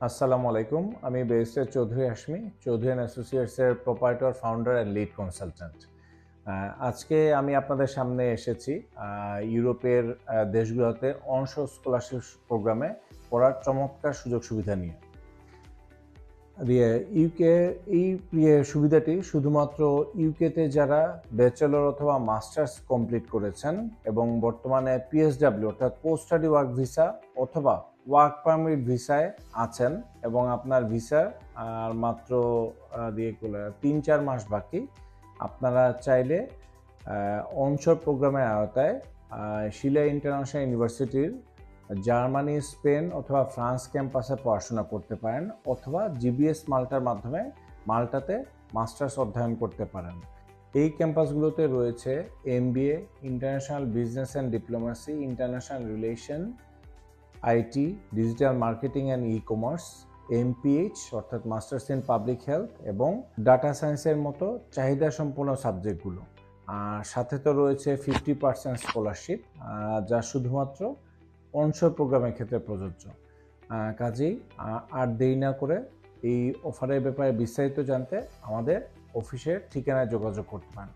আসসালামু আলাইকুম। আমি barrister Chowdhury Hashmi Chowdhury and অ্যাসোসিয়েটসের proprietor founder and lead consultant আজকে আমি আপনাদের সামনে এসেছি ইউরোপের দেশগুলোতে অনশ স্কলারশিপ প্রোগ্রামে পড়ার চমৎকার সুযোগ সুবিধা নিয়ে। ইউকে এই ইয়ে সুবিধাটি শুধুমাত্র ইউকেতে যারা ব্যাচেলর অথবা মাস্টার্স কমপ্লিট করেছেন এবং বর্তমানে পিএসডাব্লিউ অর্থাৎ পোস্ট স্টাডি ওয়ার্ক ভিসা অথবা ওয়ার্ক পারমিট ভিসায় আছেন এবং আপনার ভিসার আর মাত্র দিয়ে তিন চার মাস বাকি, আপনারা চাইলে অনশোর প্রোগ্রামের আওতায় শিলা ইন্টারন্যাশনাল ইউনিভার্সিটির জার্মানি, স্পেন অথবা ফ্রান্স ক্যাম্পাসে পড়াশোনা করতে পারেন অথবা জিবিএস মাল্টার মাধ্যমে মাল্টাতে মাস্টার্স অধ্যয়ন করতে পারেন। এই ক্যাম্পাসগুলোতে রয়েছে MBA, international business and diplomacy, international relation, IT, digital marketing and e commerce MPH অর্থাৎ মাস্টার্স ইন পাবলিক হেলথ এবং ডাটা সায়েন্সের মতো চাহিদা সম্পন্ন সাবজেক্টগুলো। আর সাথে তো রয়েছে ফিফটি পার্সেন্ট স্কলারশিপ যা শুধুমাত্র অনশোর প্রোগ্রামের ক্ষেত্রে প্রযোজ্য। কাজেই আর দেরি না করে এই অফারের ব্যাপারে বিস্তারিত জানতে আমাদের অফিসের ঠিকানায় যোগাযোগ করতে পারেন।